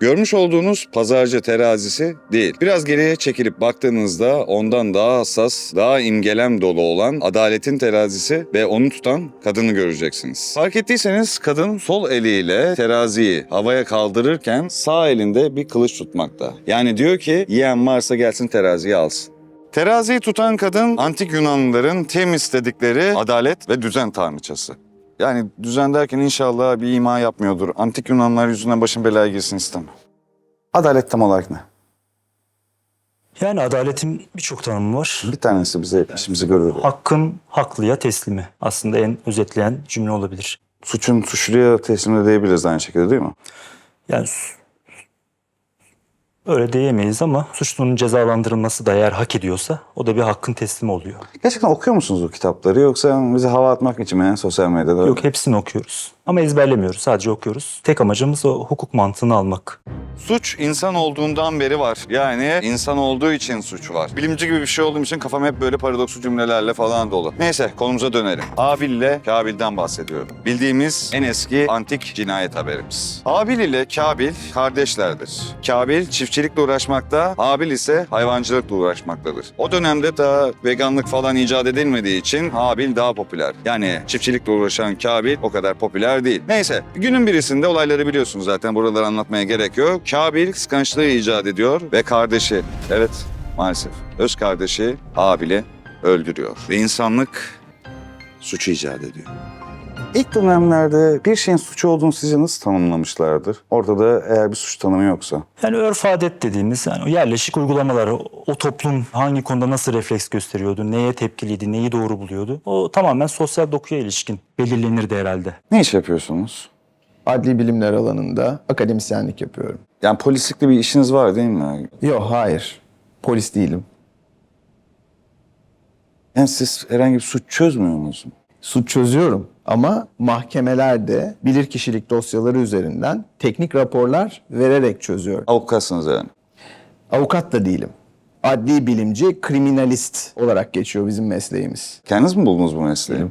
Görmüş olduğunuz pazarcı terazisi değil. Biraz geriye çekilip baktığınızda ondan daha hassas, daha imgelem dolu olan adaletin terazisi ve onu tutan kadını göreceksiniz. Fark ettiyseniz kadın sol eliyle teraziyi havaya kaldırırken sağ elinde bir kılıç tutmakta. Yani diyor ki yiyen varsa gelsin teraziyi alsın. Teraziyi tutan kadın antik Yunanlıların temiz dedikleri adalet ve düzen tanrıçası. Yani düzen derken inşallah bir ima yapmıyordur. Antik Yunanlılar yüzünden başın belaya girsin istemem. Adalet tam olarak ne? Yani adaletin birçok tanımı var. Bir tanesi bize işimizi görür. Hakkın haklıya teslimi. Aslında en özetleyen cümle olabilir. Suçun suçluya teslim edebiliriz aynı şekilde değil mi? Yani öyle diyemeyiz ama suçlunun cezalandırılması da eğer hak ediyorsa o da bir hakkın teslimi oluyor. Gerçekten okuyor musunuz o kitapları yoksa bize hava atmak için mi sosyal medyada? Yok hepsini okuyoruz. Ama ezberlemiyoruz. Sadece okuyoruz. Tek amacımız o hukuk mantığını almak. Suç insan olduğundan beri var. Yani insan olduğu için suç var. Bilimci gibi bir şey olduğum için kafam hep böyle paradokslu cümlelerle falan dolu. Neyse konumuza dönelim. Abil ile Kabil'den bahsediyorum. Bildiğimiz en eski antik cinayet haberimiz. Abil ile Kabil kardeşlerdir. Kabil çiftçilikle uğraşmakta, Abil ise hayvancılıkla uğraşmaktadır. O dönemde daha veganlık falan icat edilmediği için Abil daha popüler. Yani çiftçilikle uğraşan Kabil o kadar popüler değil. Neyse günün birisinde olayları biliyorsunuz zaten buraları anlatmaya gerek yok. Kabil kıskançlığı icat ediyor ve kardeşi, evet maalesef öz kardeşi Abil'i öldürüyor. Ve insanlık suçu icat ediyor. İlk dönemlerde bir şeyin suçu olduğunu sizce nasıl tanımlamışlardır? Ortada eğer bir suç tanımı yoksa. Yani örf adet dediğimiz yani yerleşik uygulamalar, o, o toplum hangi konuda nasıl refleks gösteriyordu, neye tepkiliydi, neyi doğru buluyordu. O tamamen sosyal dokuya ilişkin belirlenirdi herhalde. Ne iş yapıyorsunuz? Adli bilimler alanında akademisyenlik yapıyorum. Yani polislikle bir işiniz var değil mi? Yok hayır. Polis değilim. Yani siz herhangi bir suç çözmüyor musunuz? Suç çözüyorum ama mahkemelerde bilirkişilik dosyaları üzerinden teknik raporlar vererek çözüyorum. Avukatsınız yani. Avukat da değilim. Adli bilimci, kriminalist olarak geçiyor bizim mesleğimiz. Kendiniz mi buldunuz bu mesleği?